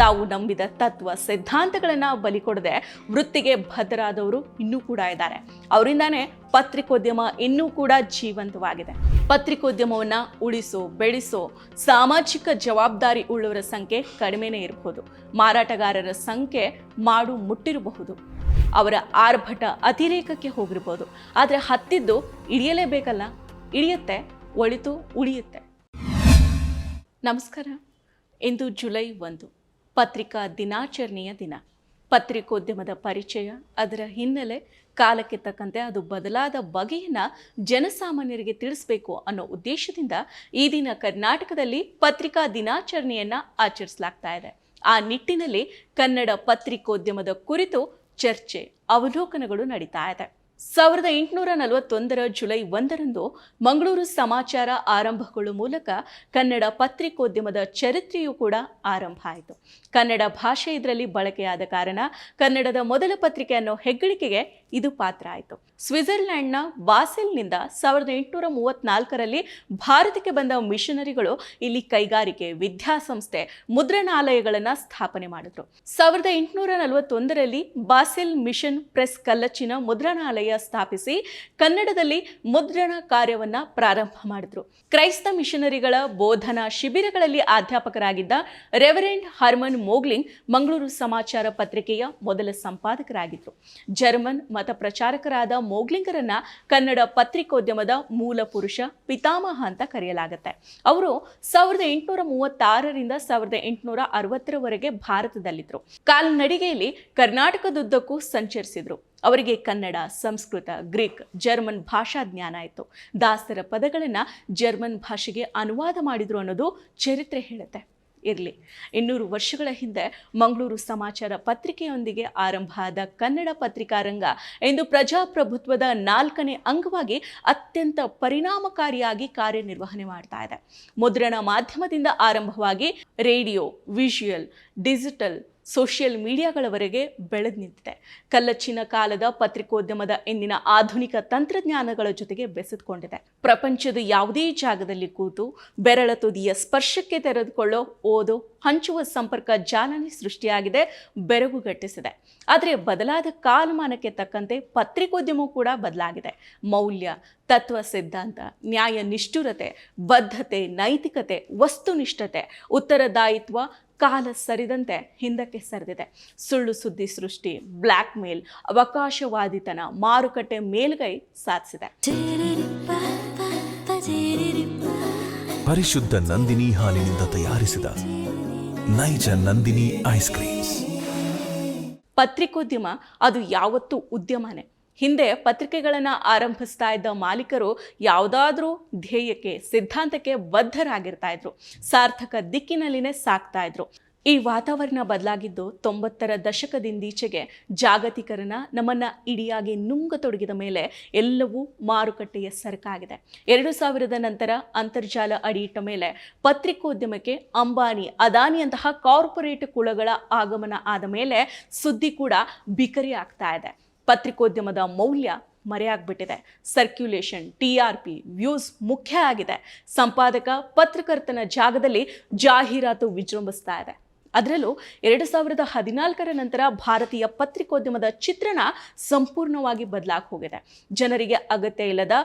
ತಾವು ನಂಬಿದ ತತ್ವ, ಸಿದ್ಧಾಂತಗಳನ್ನ ಬಲಿ ಕೊಡದೆ ವೃತ್ತಿಗೆ ಬದ್ಧರಾದವರು ಇನ್ನೂ ಕೂಡ ಇದ್ದಾರೆ. ಅವರಿಂದಾನೇ ಪತ್ರಿಕೋದ್ಯಮ ಇನ್ನೂ ಕೂಡ ಜೀವಂತವಾಗಿದೆ. ಪತ್ರಿಕೋದ್ಯಮವನ್ನ ಉಳಿಸೋ, ಬೆಳೆಸೋ, ಸಾಮಾಜಿಕ ಜವಾಬ್ದಾರಿ ಉಳ್ಳವರ ಸಂಖ್ಯೆ ಕಡಿಮೆನೆ ಇರಬಹುದು ಮಾರಾಟಗಾರರ ಸಂಖ್ಯೆ ಮಾಡು ಮುಟ್ಟಿರಬಹುದು. ಅವರ ಆರ್ಭಟ ಅತಿರೇಕಕ್ಕೆ ಹೋಗಿರ್ಬೋದು. ಆದರೆ ಹತ್ತಿದ್ದು ಇಳಿಯಲೇಬೇಕಲ್ಲ? ಇಳಿಯುತ್ತೆ, ಒಳಿತು, ಉಳಿಯುತ್ತೆ. ನಮಸ್ಕಾರ. ಇಂದು ಜುಲೈ ಒಂದು. ಪತ್ರಿಕಾ ದಿನಾಚರಣೆಯ ದಿನ. ಪತ್ರಿಕೋದ್ಯಮದ ಪರಿಚಯ. ಅದರ ಹಿನ್ನೆಲೆ ಕಾಲಕ್ಕೆ ತಕ್ಕಂತೆ ಅದು ಬದಲಾದ ಬಗೆಯನ್ನು ಜನಸಾಮಾನ್ಯರಿಗೆ ತಿಳಿಸಬೇಕು ಅನ್ನೋ ಉದ್ದೇಶದಿಂದ ಈ ದಿನ ಕರ್ನಾಟಕದಲ್ಲಿ ಪತ್ರಿಕಾ ದಿನಾಚರಣೆಯನ್ನು ಆಚರಿಸಲಾಗ್ತಾ ಇದೆ. ಆ ನಿಟ್ಟಿನಲ್ಲಿ ಕನ್ನಡ ಪತ್ರಿಕೋದ್ಯಮದ ಕುರಿತು ಚರ್ಚೆ, ಅವಲೋಕನಗಳು ನಡೀತಾ ಇದೆ. ಸಾವಿರದ ಎಂಟುನೂರ ನಲವತ್ತೊಂದರ ಜುಲೈ ಒಂದರಂದು ಮಂಗಳೂರು ಸಮಾಚಾರ ಆರಂಭಗೊಳ್ಳುವ ಮೂಲಕ ಕನ್ನಡ ಪತ್ರಿಕೋದ್ಯಮದ ಚರಿತ್ರೆಯೂ ಕೂಡ ಆರಂಭ ಆಯಿತು. ಕನ್ನಡ ಭಾಷೆ ಇದರಲ್ಲಿ ಬಳಕೆಯಾದ ಕಾರಣ ಕನ್ನಡದ ಮೊದಲ ಪತ್ರಿಕೆ ಅನ್ನೋ ಹೆಗ್ಗಳಿಕೆಗೆ ಇದು ಪಾತ್ರ ಆಯಿತು. ಸ್ವಿಟ್ಜರ್ಲ್ಯಾಂಡ್ನ ಬಾಸೆಲ್ನಿಂದ ಸಾವಿರದ ಎಂಟುನೂರ ಮೂವತ್ನಾಲ್ಕರಲ್ಲಿ ಭಾರತಕ್ಕೆ ಬಂದ ಮಿಷನರಿಗಳು ಇಲ್ಲಿ ಕೈಗಾರಿಕೆ, ವಿದ್ಯಾಸಂಸ್ಥೆ, ಮುದ್ರಣಾಲಯಗಳನ್ನು ಸ್ಥಾಪನೆ ಮಾಡಿದ್ರು. ಸಾವಿರದ ಎಂಟುನೂರ ನಲವತ್ತೊಂದರಲ್ಲಿ ಬಾಸೆಲ್ ಮಿಷನ್ ಪ್ರೆಸ್ ಕಲ್ಲಚ್ಚಿನ ಮುದ್ರಣಾಲಯ ಸ್ಥಾಪಿಸಿ ಕನ್ನಡದಲ್ಲಿ ಮುದ್ರಣ ಕಾರ್ಯವನ್ನ ಪ್ರಾರಂಭ ಮಾಡಿದ್ರು. ಕ್ರೈಸ್ತ ಮಿಷನರಿಗಳ ಬೋಧನಾ ಶಿಬಿರಗಳಲ್ಲಿ ಅಧ್ಯಾಪಕರಾಗಿದ್ದ reverend Hermann Mogling Mangaluru Samachara ಪತ್ರಿಕೆಯ ಮೊದಲ ಸಂಪಾದಕರಾಗಿದ್ರು. ಜರ್ಮನ್ ಮತ ಪ್ರಚಾರಕರಾದ ಮೋಗ್ಲಿಂಗರನ್ನ ಕನ್ನಡ ಪತ್ರಿಕೋದ್ಯಮದ ಮೂಲ ಪುರುಷ ಪಿತಾಮಹ ಅಂತ ಕರೆಯಲಾಗುತ್ತೆ. ಅವರು ಸಾವಿರದ ಎಂಟುನೂರ ಮೂವತ್ತಾರರಿಂದ ಸಾವಿರದ ಎಂಟುನೂರ ಅರವತ್ತರವರೆಗೆ ಭಾರತದಲ್ಲಿದ್ದರು ಕಾಲ್ನಡಿಗೆಯಲ್ಲಿ ಕರ್ನಾಟಕದುದ್ದಕ್ಕೂ ಸಂಚರಿಸಿದ್ರು. ಅವರಿಗೆ ಕನ್ನಡ, ಸಂಸ್ಕೃತ, ಗ್ರೀಕ್, ಜರ್ಮನ್ ಭಾಷಾ ಜ್ಞಾನ ಇತ್ತು ದಾಸರ ಪದಗಳನ್ನು ಜರ್ಮನ್ ಭಾಷೆಗೆ ಅನುವಾದ ಮಾಡಿದರು ಅನ್ನೋದು ಚರಿತ್ರೆ ಹೇಳುತ್ತೆ. ಇರಲಿ. ಇನ್ನೂರು ವರ್ಷಗಳ ಹಿಂದೆ ಮಂಗಳೂರು ಸಮಾಚಾರ ಪತ್ರಿಕೆಯೊಂದಿಗೆ ಆರಂಭ ಆದ ಕನ್ನಡ ಪತ್ರಿಕಾರಂಗ ಇಂದು ಪ್ರಜಾಪ್ರಭುತ್ವದ ನಾಲ್ಕನೇ ಅಂಗವಾಗಿ ಅತ್ಯಂತ ಪರಿಣಾಮಕಾರಿಯಾಗಿ ಕಾರ್ಯನಿರ್ವಹಣೆ ಮಾಡ್ತಾ ಇದೆ. ಮುದ್ರಣ ಮಾಧ್ಯಮದಿಂದ ಆರಂಭವಾಗಿ ರೇಡಿಯೋ ವಿಷುಯಲ್ ಡಿಜಿಟಲ್ ಸೋಷಿಯಲ್ ಮೀಡಿಯಾಗಳವರೆಗೆ ಬೆಳೆದು ನಿಂತಿದೆ. ಕಲ್ಲಚ್ಚಿನ ಕಾಲದ ಪತ್ರಿಕೋದ್ಯಮದ ಇಂದಿನ ಆಧುನಿಕ ತಂತ್ರಜ್ಞಾನಗಳ ಜೊತೆಗೆ ಬೆಸೆದುಕೊಂಡಿದೆ. ಪ್ರಪಂಚದ ಯಾವುದೇ ಜಾಗದಲ್ಲಿ ಕೂತು ಬೆರಳ ತುದಿಯ ಸ್ಪರ್ಶಕ್ಕೆ ತೆರೆದುಕೊಳ್ಳೋ, ಓದು, ಹಂಚುವ ಸಂಪರ್ಕ ಜಾಲನೆ ಸೃಷ್ಟಿಯಾಗಿದೆ ಬೆರಗುಗಟ್ಟಿಸಿದೆ ಆದರೆ ಬದಲಾದ ಕಾಲಮಾನಕ್ಕೆ ತಕ್ಕಂತೆ ಪತ್ರಿಕೋದ್ಯಮವು ಕೂಡ ಬದಲಾಗಿದೆ. ಮೌಲ್ಯ, ತತ್ವ ಸಿದ್ಧಾಂತ, ನ್ಯಾಯ ನಿಷ್ಠುರತೆ, ಬದ್ಧತೆ, ನೈತಿಕತೆ, ವಸ್ತುನಿಷ್ಠತೆ, ಉತ್ತರದಾಯಿತ್ವ ಕಾಲ ಸರಿದಂತೆ ಹಿಂದಕ್ಕೆ ಸರಿದಿದೆ. ಸುಳ್ಳು ಸುದ್ದಿ ಸೃಷ್ಟಿ ಬ್ಲ್ಯಾಕ್ ಮೇಲ್ ಅವಕಾಶವಾದಿತನ ಮಾರುಕಟ್ಟೆ ಮೇಲ್ಗೈ ಸಾಧಿಸಿದೆ. ಪರಿಶುದ್ಧ ನಂದಿನಿ ಹಾಲಿನಿಂದ ತಯಾರಿಸಿದ ನೈಜ ನಂದಿನಿ ಐಸ್ ಕ್ರೀಮ್ಸ್. ಪತ್ರಿಕೋದ್ಯಮ ಅದು ಯಾವತ್ತೂ ಉದ್ಯಮನೇ. ಹಿಂದೆ ಪತ್ರಿಕೆಗಳನ್ನು ಆರಂಭಿಸ್ತಾ ಇದ್ದ ಮಾಲೀಕರು ಯಾವುದಾದ್ರೂ ಧ್ಯೇಯಕ್ಕೆ, ಸಿದ್ಧಾಂತಕ್ಕೆ ಬದ್ಧರಾಗಿರ್ತಾ ಇದ್ರು ಸಾರ್ಥಕ ದಿಕ್ಕಿನಲ್ಲಿನೇ ಸಾಕ್ತಾ ಇದ್ರು ಈ ವಾತಾವರಣ ಬದಲಾಗಿದ್ದು ತೊಂಬತ್ತರ ದಶಕದಿಂದೀಚೆಗೆ ಜಾಗತೀಕರಣ ನಮ್ಮನ್ನ ಇಡಿಯಾಗಿ ನುಂಗತೊಡಗಿದ ಮೇಲೆ ಎಲ್ಲವೂ ಮಾರುಕಟ್ಟೆಯ ಸರಕಾಗಿದೆ ಎರಡು ಸಾವಿರದ ನಂತರ ಅಂತರ್ಜಾಲ ಅಡಿಯಿಟ್ಟ ಮೇಲೆ ಪತ್ರಿಕೋದ್ಯಮಕ್ಕೆ ಅಂಬಾನಿ ಅದಾನಿಯಂತಹ ಕಾರ್ಪೊರೇಟ್ ಕುಳಗಳ ಆಗಮನ ಆದ ಮೇಲೆ ಸುದ್ದಿ ಕೂಡ ಬಿಕರಿ ಆಗ್ತಾ ಇದೆ. ಪತ್ರಿಕೋದ್ಯಮದ ಮೌಲ್ಯ ಮರೆಯಾಗ್ಬಿಟ್ಟಿದೆ. Circulation T R P views ಮುಖ್ಯ ಆಗಿದೆ. ಸಂಪಾದಕ, ಪತ್ರಕರ್ತನ ಜಾಗದಲ್ಲಿ ಜಾಹೀರಾತು ವಿಜೃಂಭಿಸ್ತಾ ಇದೆ. ಅದರಲ್ಲೂ ಎರಡು ಸಾವಿರದ ಹದಿನಾಲ್ಕರ ನಂತರ ಭಾರತೀಯ ಪತ್ರಿಕೋದ್ಯಮದ ಚಿತ್ರಣ ಸಂಪೂರ್ಣವಾಗಿ ಬದಲಾಗಿ ಹೋಗಿದೆ. ಜನರಿಗೆ ಅಗತ್ಯ ಇಲ್ಲದ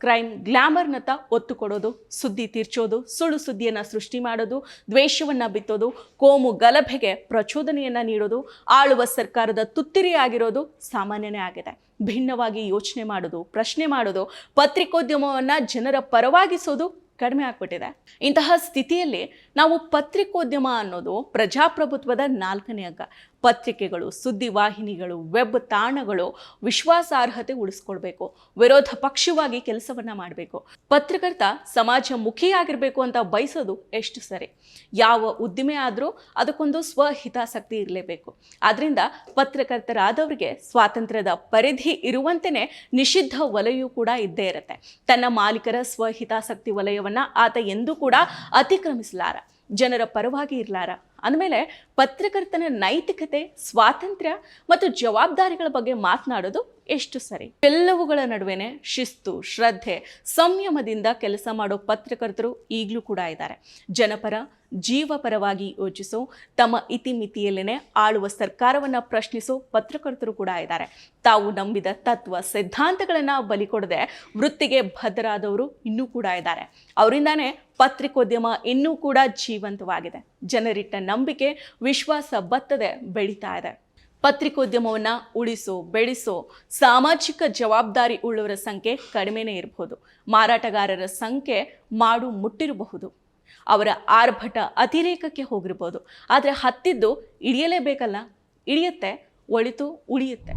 ಕ್ರೈಮ್ ಗ್ಲ್ಯಾಮರ್ನತ್ತ ಒತ್ತು ಕೊಡೋದು, ಸುದ್ದಿ ತಿರ್ಚೋದು, ಸುಳ್ಳು ಸುದ್ದಿಯನ್ನು ಸೃಷ್ಟಿ ಮಾಡೋದು, ದ್ವೇಷವನ್ನು ಬಿತ್ತೋದು, ಕೋಮು ಗಲಭೆಗೆ ಪ್ರಚೋದನೆಯನ್ನು ನೀಡೋದು, ಆಳುವ ಸರ್ಕಾರದ ತುತ್ತಿರಿಯಾಗಿರೋದು ಸಾಮಾನ್ಯನೇ ಆಗಿದೆ. ಭಿನ್ನವಾಗಿ ಯೋಚನೆ ಮಾಡೋದು, ಪ್ರಶ್ನೆ ಮಾಡೋದು, ಪತ್ರಿಕೋದ್ಯಮವನ್ನು ಜನರ ಪರವಾಗಿಸೋದು ಕಡಿಮೆ ಆಗ್ಬಿಟ್ಟಿದೆ. ಇಂತಹ ಸ್ಥಿತಿಯಲ್ಲಿ ನಾವು ಪತ್ರಿಕೋದ್ಯಮ ಅನ್ನೋದು ಪ್ರಜಾಪ್ರಭುತ್ವದ ನಾಲ್ಕನೇ ಅಂಗ ಪತ್ರಿಕೆಗಳು ಸುದ್ದಿವಾಹಿನಿಗಳು ವೆಬ್ ತಾಣಗಳು ವಿಶ್ವಾಸಾರ್ಹತೆ ಉಳಿಸ್ಕೊಳ್ಬೇಕು. ವಿರೋಧ ಪಕ್ಷವಾಗಿ ಕೆಲಸವನ್ನ ಮಾಡಬೇಕು. ಪತ್ರಕರ್ತ ಸಮಾಜ ಮುಖಿಯಾಗಿರಬೇಕು ಅಂತ ಬಯಸೋದು ಎಷ್ಟು ಸರಿ? ಯಾವ ಉದ್ದಿಮೆ ಆದರೂ ಅದಕ್ಕೊಂದು ಸ್ವಹಿತಾಸಕ್ತಿ ಇರಲೇಬೇಕು. ಆದ್ದರಿಂದ ಪತ್ರಕರ್ತರಾದವರಿಗೆ ಸ್ವಾತಂತ್ರ್ಯದ ಪರಿಧಿ ಇರುವಂತೆಯೇ ನಿಷಿದ್ಧ ವಲಯವು ಕೂಡ ಇದ್ದೇ ಇರುತ್ತೆ. ತನ್ನ ಮಾಲೀಕರ ಸ್ವಹಿತಾಸಕ್ತಿ ವಲಯವನ್ನ ಆತ ಎಂದೂ ಕೂಡ ಅತಿಕ್ರಮಿಸಲಾರ. ಜನರ ಪರವಾಗಿ ಇರಲಾರ. ಅಂದಮೇಲೆ ಪತ್ರಕರ್ತನ ನೈತಿಕತೆ, ಸ್ವಾತಂತ್ರ್ಯ ಮತ್ತು ಜವಾಬ್ದಾರಿಗಳ ಬಗ್ಗೆ ಮಾತನಾಡೋದು ಎಷ್ಟು ಸರಿ? ಎಲ್ಲವುಗಳ ನಡುವೆನೆ ಶಿಸ್ತು, ಶ್ರದ್ಧೆ, ಸಂಯಮದಿಂದ ಕೆಲಸ ಮಾಡೋ ಪತ್ರಕರ್ತರು ಈಗಲೂ ಕೂಡ ಇದ್ದಾರೆ. ಜನಪರ, ಜೀವಪರವಾಗಿ ಯೋಚಿಸೋ, ತಮ್ಮ ಇತಿಮಿತಿಯಲ್ಲೇನೆ ಆಳುವ ಸರ್ಕಾರವನ್ನ ಪ್ರಶ್ನಿಸೋ ಪತ್ರಕರ್ತರು ಕೂಡ ಇದ್ದಾರೆ. ತಾವು ನಂಬಿದ ತತ್ವ, ಸಿದ್ಧಾಂತಗಳನ್ನ ಬಲಿಕೊಡದೆ ವೃತ್ತಿಗೆ ಭದ್ರಾದವರು ಇನ್ನೂ ಕೂಡ ಇದ್ದಾರೆ. ಅವರಿಂದಾನೇ ಪತ್ರಿಕೋದ್ಯಮ ಇನ್ನೂ ಕೂಡ ಜೀವಂತವಾಗಿದೆ. ಜನರಿಟ್ಟ ನಂಬಿಕೆ, ವಿಶ್ವಾಸ ಬತ್ತದೆ, ಬೆಳೀತಾ ಇದೆ. ಪತ್ರಿಕೋದ್ಯಮವನ್ನು ಉಳಿಸೋ, ಬೆಳೆಸೋ, ಸಾಮಾಜಿಕ ಜವಾಬ್ದಾರಿ ಉಳ್ಳವರ ಸಂಖ್ಯೆ ಕಡಿಮೆನೇ ಇರಬಹುದು ಮಾರಾಟಗಾರರ ಸಂಖ್ಯೆ ಮಾಡು ಮುಟ್ಟಿರಬಹುದು. ಅವರ ಆರ್ಭಟ ಅತಿರೇಕಕ್ಕೆ ಹೋಗಿರ್ಬೋದು. ಆದರೆ ಹತ್ತಿದ್ದು ಇಳಿಯಲೇಬೇಕಲ್ಲ? ಇಳಿಯುತ್ತೆ, ಒಳಿತು, ಉಳಿಯುತ್ತೆ.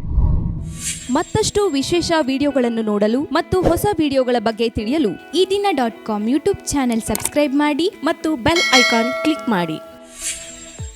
ಮತ್ತಷ್ಟು ವಿಶೇಷ ವಿಡಿಯೋಗಳನ್ನು ನೋಡಲು ಮತ್ತು ಹೊಸ ವಿಡಿಯೋಗಳ ಬಗ್ಗೆ ತಿಳಿಯಲು Ee Dina dot com YouTube channel subscribe ಮಾಡಿ ಮತ್ತು ಬೆಲ್ ಐಕಾನ್ ಕ್ಲಿಕ್ ಮಾಡಿ.